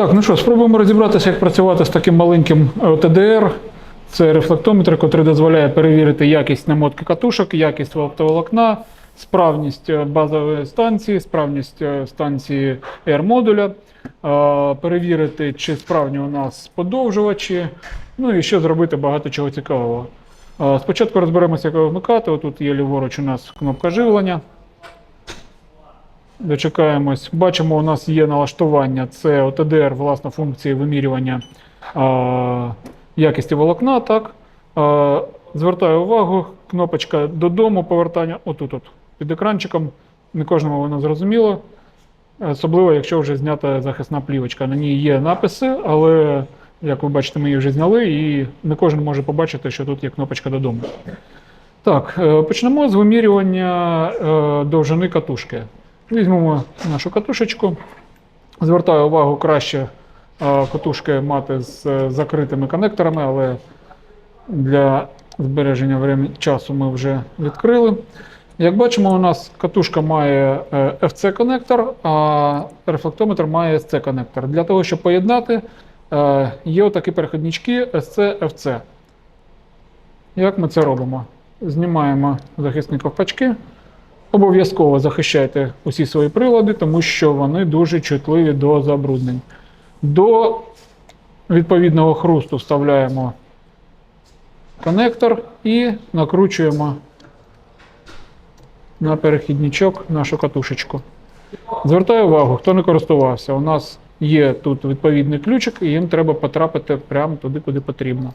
Так, ну що, спробуємо розібратися, як працювати з таким маленьким ОТДР. Це рефлектометр, який дозволяє перевірити якість намотки катушок, якість оптоволокна, справність е, базової станції, справність е, станції R-модуля, е, перевірити, чи справні у нас подовжувачі, ну і ще зробити багато чого цікавого. Е, Спочатку розберемося, як його вмикати. Отут є ліворуч у нас кнопка живлення. Дочекаємось. Бачимо, у нас є налаштування. Це ОТДР, власне, функції вимірювання а, якості волокна. Так. А, звертаю увагу, кнопочка додому повертання. Отут, от, під екранчиком. Не кожному воно зрозуміло. Особливо, якщо вже знята захисна плівочка. На ній є написи, але, як ви бачите, ми її вже зняли, і не кожен може побачити, що тут є кнопочка додому. Так, е, почнемо з вимірювання е, довжини катушки. Візьмемо нашу катушечку. Звертаю увагу, краще е, катушки мати з е, закритими коннекторами, але для збереження часу ми вже відкрили. Як бачимо, у нас катушка має е, FC-коннектор, а рефлектометр має SC-коннектор. Для того, щоб поєднати, є отакі переходнички SC-FC. Як ми це робимо? Знімаємо захисні ковпачки. Обов'язково захищайте усі свої прилади, тому що вони дуже чутливі до забруднень. До відповідного хрусту вставляємо коннектор і накручуємо на перехідничок нашу катушечку. Звертаю увагу, хто не користувався, у нас є тут відповідний ключик, і їм треба потрапити прямо туди, куди потрібно.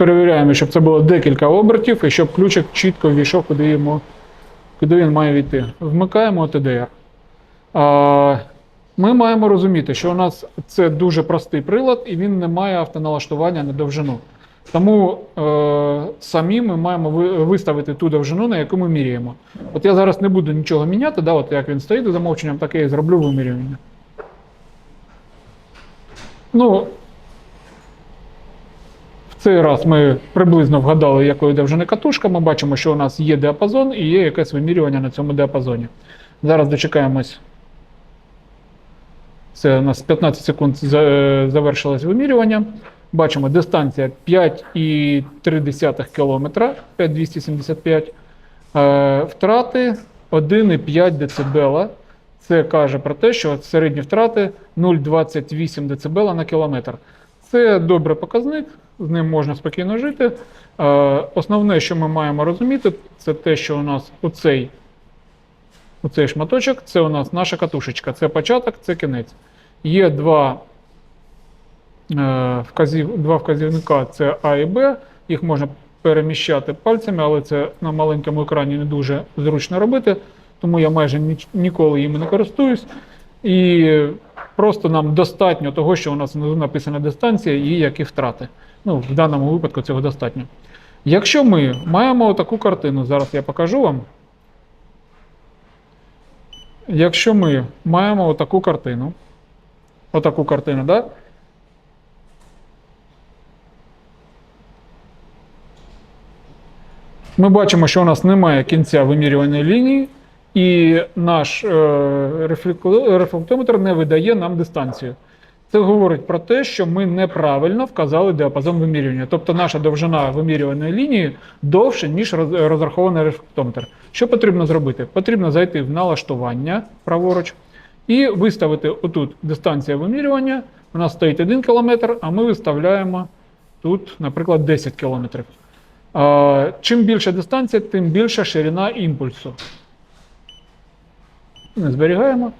Перевіряємо, щоб це було декілька обертів і щоб ключик чітко війшов, куди, йому, куди він має війти. Вмикаємо. А, Ми маємо розуміти, що у нас це дуже простий прилад і він не має автоналаштування на довжину. Тому е, самі ми маємо виставити ту довжину, на яку ми міряємо. От я зараз не буду нічого міняти, да, от як він стоїть за замовченням, я і зроблю вимірювання. Ну, цей раз ми приблизно вгадали, якої довжини катушка. Ми бачимо, що у нас є діапазон і є якесь вимірювання на цьому діапазоні. Зараз дочекаємось. Це у нас 15 секунд е, завершилось вимірювання. Бачимо, дистанція 5,3 км, 5,275 Е, Втрати 1,5 дБ. Це каже про те, що середні втрати 0,28 дБ на кілометр. Це добрий показник, з ним можна спокійно жити. Е, Основне, що ми маємо розуміти, це те, що у нас оцей, оцей шматочок це у нас наша катушечка. Це початок, це кінець. Є два, е, вказів, два вказівника: це А і Б. Їх можна переміщати пальцями, але це на маленькому екрані не дуже зручно робити, тому я майже ніколи їм не користуюсь. І просто нам достатньо того, що у нас внизу написана дистанція і які втрати. Ну, в даному випадку цього достатньо. Якщо ми маємо таку картину, зараз я покажу вам. Якщо ми маємо таку картину, отаку картину, да? Ми бачимо, що у нас немає кінця вимірюваної лінії, і наш е, рефлектометр не видає нам дистанцію. Це говорить про те, що ми неправильно вказали діапазон вимірювання. Тобто наша довжина вимірюваної лінії довше, ніж розрахований рефлектометр. Що потрібно зробити? Потрібно зайти в налаштування праворуч і виставити отут дистанція вимірювання. У нас стоїть 1 км, а ми виставляємо тут, наприклад, 10 км. Чим більша дистанція, тим більша ширина імпульсу. Зберігаємо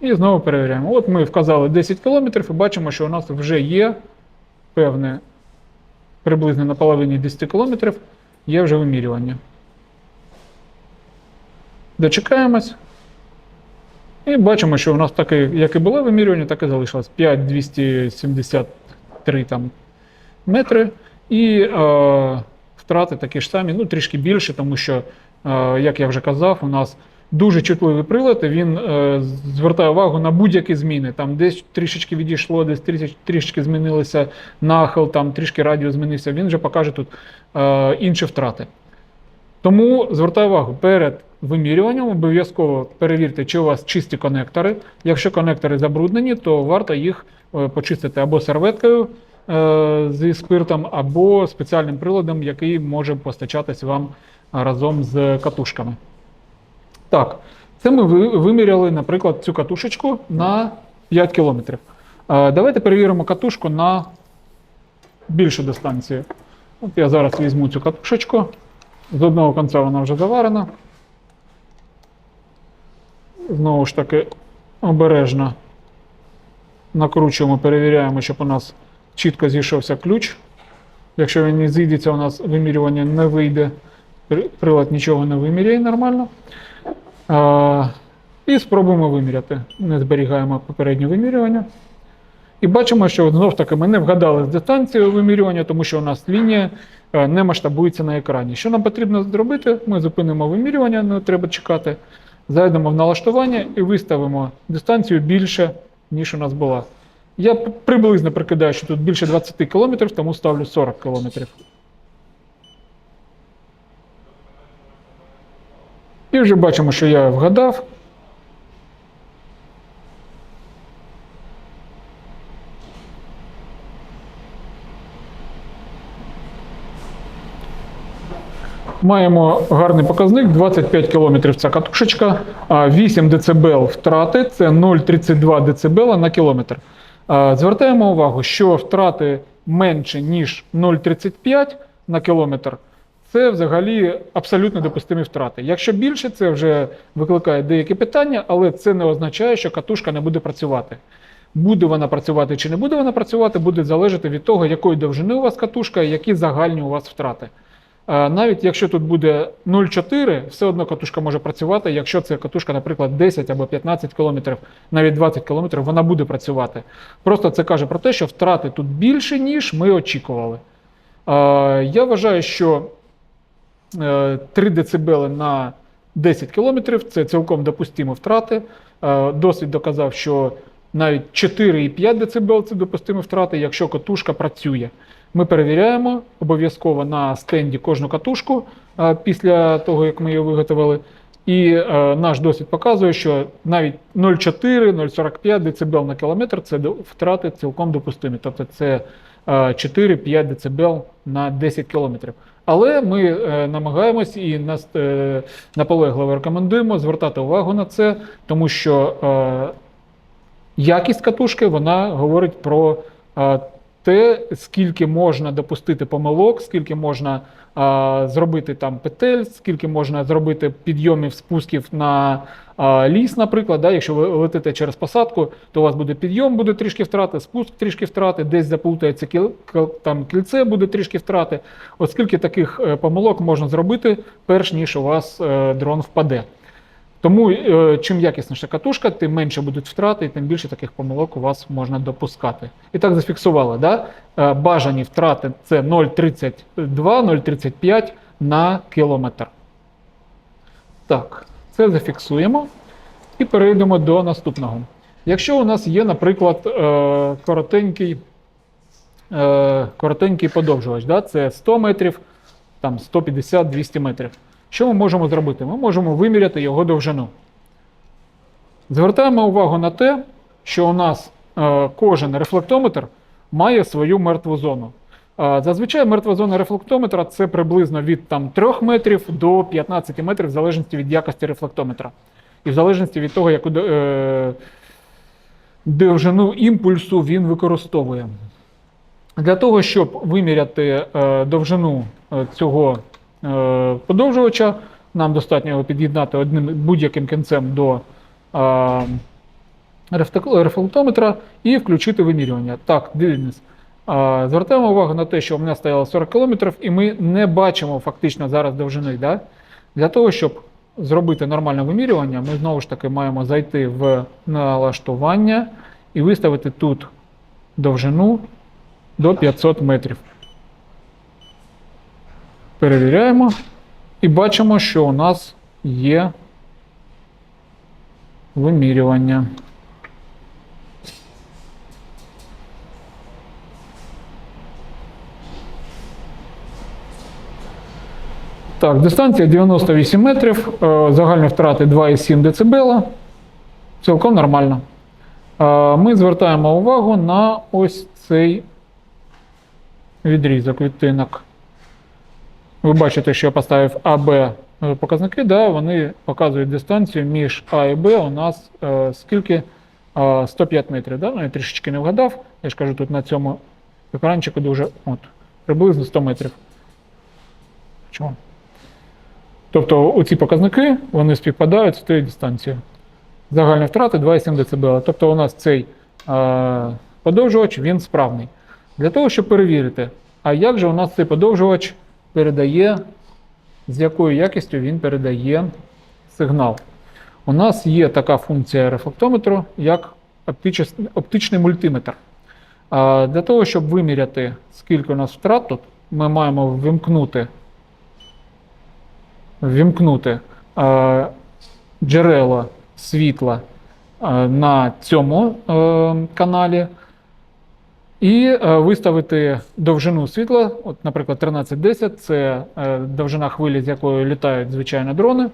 і знову перевіряємо. От ми вказали 10 км і бачимо, що у нас вже є певне приблизно на половині 10 км є вже вимірювання. Дочекаємось. І бачимо, що у нас таке, як і було вимірювання, так і залишилось 5,273 там метри. І е, втрати такі ж самі, ну трішки більше, тому що, е, як я вже казав, у нас дуже чутливий прилад, він е, звертає увагу на будь-які зміни. Там десь трішечки відійшло, десь трішечки, трішечки змінилося нахил, там трішки радіус змінився. Він вже покаже тут е, інші втрати. Тому звертаю увагу, перед вимірюванням обов'язково перевірте, чи у вас чисті конектори. Якщо конектори забруднені, то варто їх е, почистити або серветкою е, зі спиртом, або спеціальним приладом, який може постачатись вам разом з катушками. Так, це ми виміряли, наприклад, цю катушечку на 5 км. Давайте перевіримо катушку на більшу дистанцію. От я зараз візьму цю катушечку. З одного кінця вона вже заварена. Знову ж таки, обережно накручуємо, перевіряємо, щоб у нас чітко зійшовся ключ. Якщо він не зійдеться, у нас вимірювання не вийде. Прилад нічого не виміряє нормально. А, і спробуємо виміряти. Не зберігаємо попереднє вимірювання. І бачимо, що знов таки ми не вгадали з дистанцією вимірювання, тому що у нас лінія е, не масштабується на екрані. Що нам потрібно зробити? Ми зупинимо вимірювання, не треба чекати. Зайдемо в налаштування і виставимо дистанцію більше, ніж у нас була. Я приблизно прикидаю, що тут більше 20 км, тому ставлю 40 км. І вже бачимо, що я вгадав. Маємо гарний показник 25 км ця катушечка, а 8 дБ втрати це 0,32 дБ на кілометр. Звертаємо увагу, що втрати менше, ніж 0,35 на кілометр. Це взагалі абсолютно допустимі втрати. Якщо більше, це вже викликає деякі питання, але це не означає, що катушка не буде працювати. Буде вона працювати чи не буде вона працювати, буде залежати від того, якої довжини у вас катушка і які загальні у вас втрати. Навіть якщо тут буде 0,4, все одно катушка може працювати. Якщо це катушка, наприклад, 10 або 15 км, навіть 20 км, вона буде працювати. Просто це каже про те, що втрати тут більше, ніж ми очікували. Я вважаю, що 3 дБ на 10 км це цілком допустимі втрати. Е, Досвід доказав, що навіть 4,5 дБ це допустимі втрати, якщо катушка працює. Ми перевіряємо обов'язково на стенді кожну катушку е, після того, як ми її виготовили. І е, наш досвід показує, що навіть 0,4-0,45 дБ на кілометр це втрати цілком допустимі. Тобто це е, 4-5 дБ на 10 кілометрів. Але ми е, намагаємось і нас е, наполегливо рекомендуємо звертати увагу на це, тому що е, якість катушки вона говорить про те, скільки можна допустити помилок, скільки можна е, зробити там петель, скільки можна зробити підйомів, спусків на е, ліс, наприклад. Да? Якщо ви летите через посадку, то у вас буде підйом, буде трішки втрати, спуск трішки втрати, десь заплутається кіл, там кільце, буде трішки втрати. От скільки таких е, помилок можна зробити, перш ніж у вас е, дрон впаде. Тому е, чим якісніша катушка, тим менше будуть втрати, і тим більше таких помилок у вас можна допускати. І так зафіксували. Да? Е, бажані втрати це 0,32-0,35 на кілометр. Так, це зафіксуємо і перейдемо до наступного. Якщо у нас є, наприклад, е, коротенький, коротенький подовжувач, да? це 100 метрів, там 150-200 метрів. Що ми можемо зробити? Ми можемо виміряти його довжину. Звертаємо увагу на те, що у нас е, кожен рефлектометр має свою мертву зону. Е, зазвичай мертва зона рефлектометра це приблизно від там, 3 метрів до 15 метрів, в залежності від якості рефлектометра. І в залежності від того, яку е, довжину імпульсу він використовує. Для того, щоб виміряти е, довжину е, цього подовжувача, нам достатньо його під'єднати одним будь-яким кінцем до е, рефлектометра і включити вимірювання. Так, дивимось. Е, звертаємо увагу на те, що у мене стояло 40 км, і ми не бачимо фактично зараз довжини. Да? Для того, щоб зробити нормальне вимірювання, ми знову ж таки маємо зайти в налаштування і виставити тут довжину до 500 метрів. Перевіряємо і бачимо, що у нас є вимірювання. Так, дистанція 98 метрів, е, загальні втрати 2,7 дБ. Цілком нормально. Е, Ми звертаємо увагу на ось цей відрізок відтинок. Ви бачите, що я поставив АБ е, показники, да, вони показують дистанцію між А і Б у нас е, скільки? Е, 105 метрів. Да? Ну, я трішечки не вгадав. Я ж кажу, тут на цьому екранчику дуже от, приблизно 100 метрів. Чому? Тобто оці показники вони співпадають з тією дистанцією. Загальні втрати 2,7 дБ. Тобто у нас цей е, подовжувач він справний. Для того, щоб перевірити, а як же у нас цей подовжувач передає, з якою якістю він передає сигнал. У нас є така функція рефлектометру, як оптичний мультиметр. Для того, щоб виміряти, скільки у нас втрат тут, ми маємо ввімкнути е, джерело світла на цьому е, каналі і е, виставити довжину світла, от, наприклад, 1310 це е, довжина хвилі, з якою літають звичайно дрони.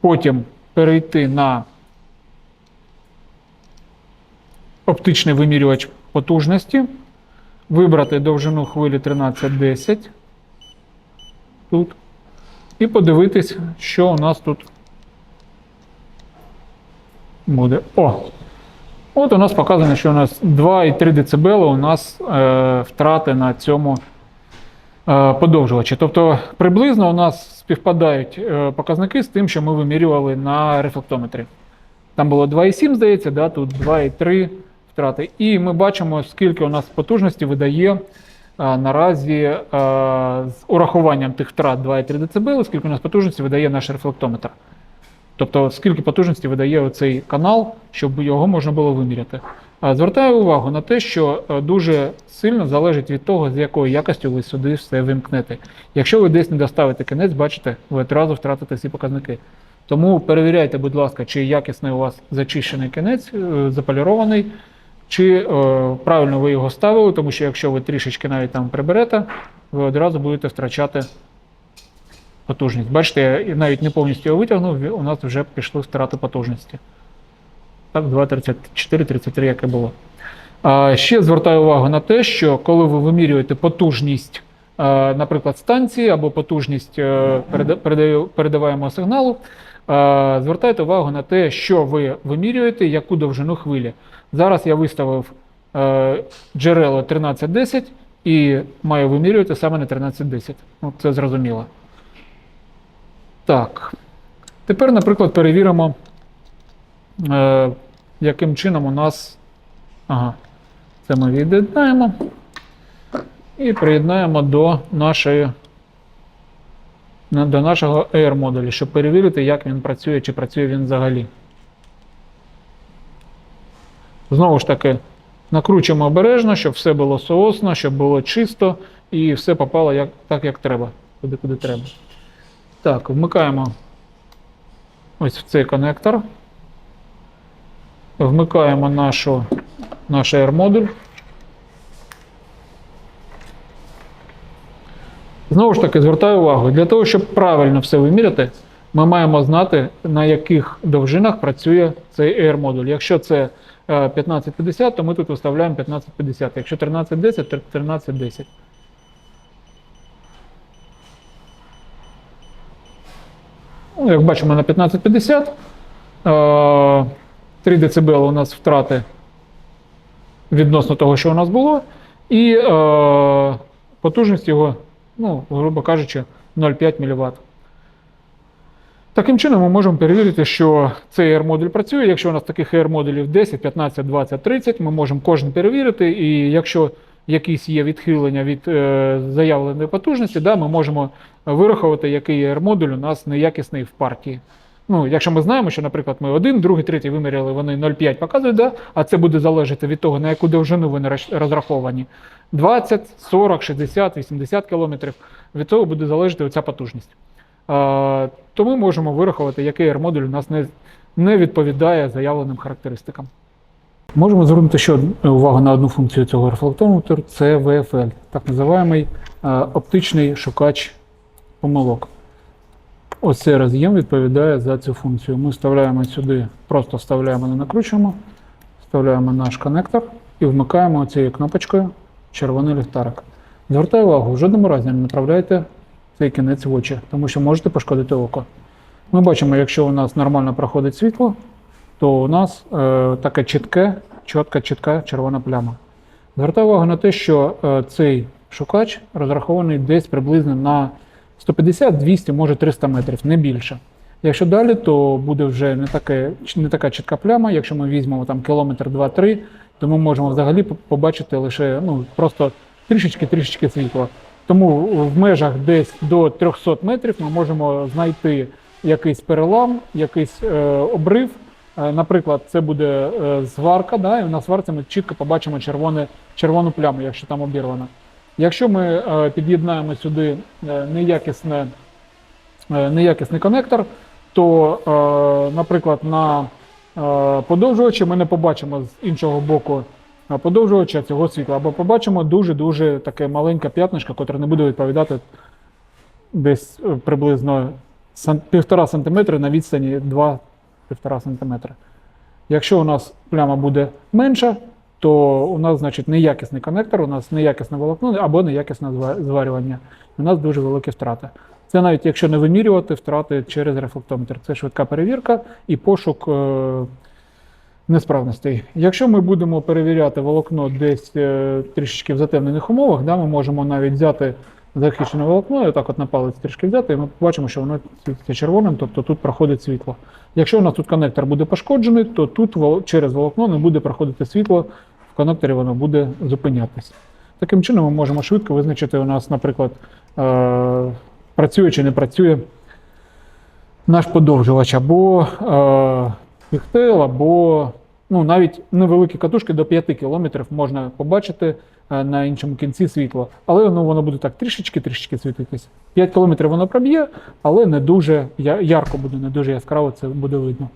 Потім перейти на оптичний вимірювач потужності, вибрати довжину хвилі 1310 тут, і подивитись, що у нас тут буде. О! От у нас показано, що у нас 2,3 дБ у нас е, втрати на цьому е, подовжувачі. Тобто приблизно у нас співпадають е, показники з тим, що ми вимірювали на рефлектометрі. Там було 2,7, здається, да, тут 2,3 втрати. І ми бачимо, скільки у нас потужності видає е, наразі е, з урахуванням тих втрат 2,3 дБ, скільки у нас потужності видає наш рефлектометр. Тобто, скільки потужності видає оцей канал, щоб його можна було виміряти. Звертаю увагу на те, що е, дуже сильно залежить від того, з якою якістю ви сюди все вимкнете. Якщо ви десь не доставите кінець, бачите, ви одразу втратите всі показники. Тому перевіряйте, будь ласка, чи якісний у вас зачищений кінець, е, заполірований, чи е, правильно ви його ставили, тому що якщо ви трішечки навіть там приберете, ви одразу будете втрачати потужність. Бачите, я навіть не повністю його витягнув, у нас вже пішли втрати потужності. Так, 2,34-33, як і було. А, ще звертаю увагу на те, що коли ви вимірюєте потужність, наприклад, станції або потужність е, передаваємого сигналу, звертайте увагу на те, що ви вимірюєте, яку довжину хвилі. Зараз я виставив е, джерело 1310 і маю вимірювати саме на 1310. Ну, це зрозуміло. Так. Тепер, наприклад, перевіримо, е, яким чином у нас. Ага, це ми від'єднаємо і приєднаємо до нашої. До нашого Air модулю, щоб перевірити, як він працює, чи працює він взагалі. Знову ж таки, накручуємо обережно, щоб все було соосно, щоб було чисто і все попало як, так, як треба, туди, куди треба. Так, вмикаємо ось в цей конектор. Вмикаємо нашу, наш AR-модуль. Знову ж таки, звертаю увагу, для того, щоб правильно все виміряти, ми маємо знати, на яких довжинах працює цей AR-модуль. Якщо це е, 1550, то ми тут виставляємо 1550. Якщо 1310, то 1310. Ну, як бачимо на 1550, е, 3 дБ у нас втрати відносно того, що у нас було, і потужність його, ну, грубо кажучи, 0,5 мВт. Таким чином, ми можемо перевірити, що цей AR-модуль працює. Якщо у нас таких AR-модулів 10, 15, 20, 30, ми можемо кожен перевірити. І якщо якісь є відхилення від е, заявленої потужності, да, ми можемо вирахувати, який AR-модуль у нас неякісний в партії. Ну, якщо ми знаємо, що, наприклад, ми один, другий, третій виміряли, вони 0,5 показують, да? а це буде залежати від того, на яку довжину вони розраховані. 20, 40, 60, 80 кілометрів. Від цього буде залежати оця потужність. А, то ми можемо вирахувати, який R-модуль у нас не, не відповідає заявленим характеристикам. Можемо звернути ще увагу на одну функцію цього рефлектометру це VFL, так називаємий е, оптичний шукач помилок. Ось цей роз'єм відповідає за цю функцію. Ми вставляємо сюди, просто вставляємо, не накручуємо, вставляємо наш коннектор і вмикаємо цією кнопочкою червоний ліхтарик. Звертаю увагу, в жодному разі не направляйте цей кінець в очі, тому що можете пошкодити око. Ми бачимо, якщо у нас нормально проходить світло, то у нас е, таке чітке, чітка, чітка червона пляма. Звертаю увагу на те, що е, цей шукач розрахований десь приблизно на 150, 200, може 300 метрів, не більше. Якщо далі, то буде вже не, таке, не така чітка пляма. Якщо ми візьмемо там кілометр 2-3, то ми можемо взагалі побачити лише ну, просто трішечки-трішечки світла. Тому в межах десь до 300 метрів ми можемо знайти якийсь перелам, якийсь е, обрив. Е, Наприклад, це буде е, зварка, да, і на сварці ми чітко побачимо червоне, червону пляму, якщо там обірвано. Якщо ми е, під'єднаємо сюди неякісне, неякісний конектор, то, наприклад, на подовжувачі ми не побачимо з іншого боку подовжувача цього світла, або побачимо дуже-дуже таке маленьке п'ятнишко, котре не буде відповідати десь приблизно півтора сантиметри на відстані 2-1,5 сантиметра. Якщо у нас пляма буде менша, то у нас, значить, неякісний коннектор, у нас неякісне волокно або неякісне зварювання. У нас дуже великі втрати. Це навіть якщо не вимірювати втрати через рефлектометр. Це швидка перевірка і пошук е, несправностей. Якщо ми будемо перевіряти волокно десь е, трішечки в затемнених умовах, да, ми можемо навіть взяти захищене волокно і отак от на палець трішки взяти, і ми побачимо, що воно світиться червоним, тобто тут проходить світло. Якщо у нас тут коннектор буде пошкоджений, то тут через волокно не буде проходити світло, в коннекторі воно буде зупинятися. Таким чином ми можемо швидко визначити у нас, наприклад, е, працює чи не працює наш подовжувач, або е, піхтел, або ну, навіть невеликі катушки до 5 км можна побачити на іншому кінці світло. Але ну, воно буде так трішечки-трішечки світитись. 5 км воно проб'є, але не дуже ярко буде, не дуже яскраво це буде видно.